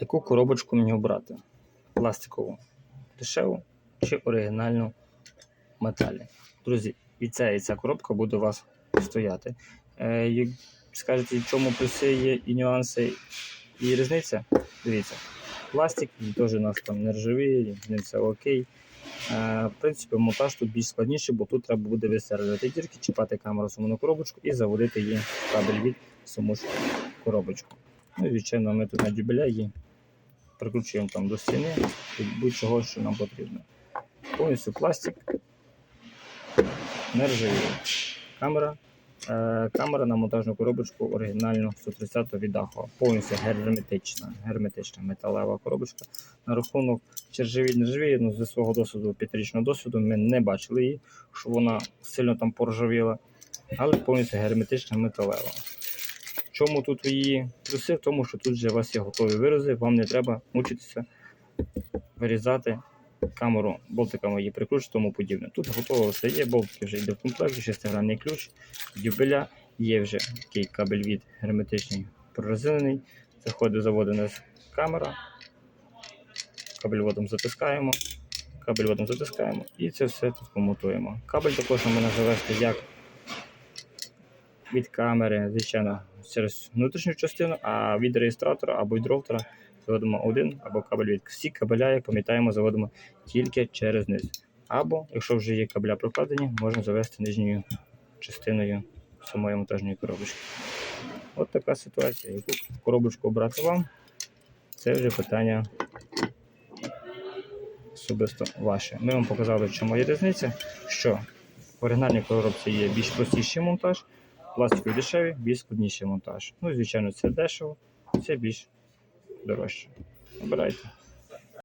Яку коробочку мені обрати? Пластикову, дешеву чи оригінальну металі? Друзі, і ця, і ця коробка буде у вас стояти. Е, скажете, в чому плюси є і нюанси, і різниця? Дивіться, пластик, він теж у нас там не ржавіє, з ним все окей. Е, в принципі, монтаж тут більш складніший, бо тут треба буде висередити дірки, чіпати камеру саму на коробочку і заводити її кабель від саму коробочку. Ну і звичайно, ми тут на дюбеля її прикручуємо там до стіни будь-чого, що нам потрібно. Повністю пластик, не ржавіє. Камера. Е, камера на монтажну коробочку оригінальну 130 від Дахова. Повністю герметична, герметична металева коробочка. На рахунок чи ржавіє, не ржавіє, ну, зі свого досвіду, п'ятирічного досвіду, ми не бачили її, що вона сильно там поржавіла, але повністю герметична металева. Чому тут її плюси? В тому, що тут вже у вас є готові вирази, вам не треба мучитися вирізати камеру, болтиками її прикручувати, тому подібне. Тут готово все є, болтики вже йде в комплекті, шестигранний ключ, дюбеля, є вже такий кабель від герметичний прорезинений. Заходить заводена камера, кабель водом затискаємо, кабель водом затискаємо і це все тут помотуємо. Кабель також можна завести як від камери, звичайно, через внутрішню частину, а від реєстратора або від роутера заводимо один або кабель від. Всі кабеля, як пам'ятаємо, заводимо тільки через низ. Або, якщо вже є кабеля прокладені, можна завести нижньою частиною самої монтажної коробочки. От така ситуація. Яку коробочку обрати вам, це вже питання особисто ваше. Ми вам показали, в чому є різниця, що в оригінальній коробці є більш простіший монтаж, пластикові дешеві, більш складніший монтаж. Ну, звичайно, це дешево, це більш дорожче. Обирайте.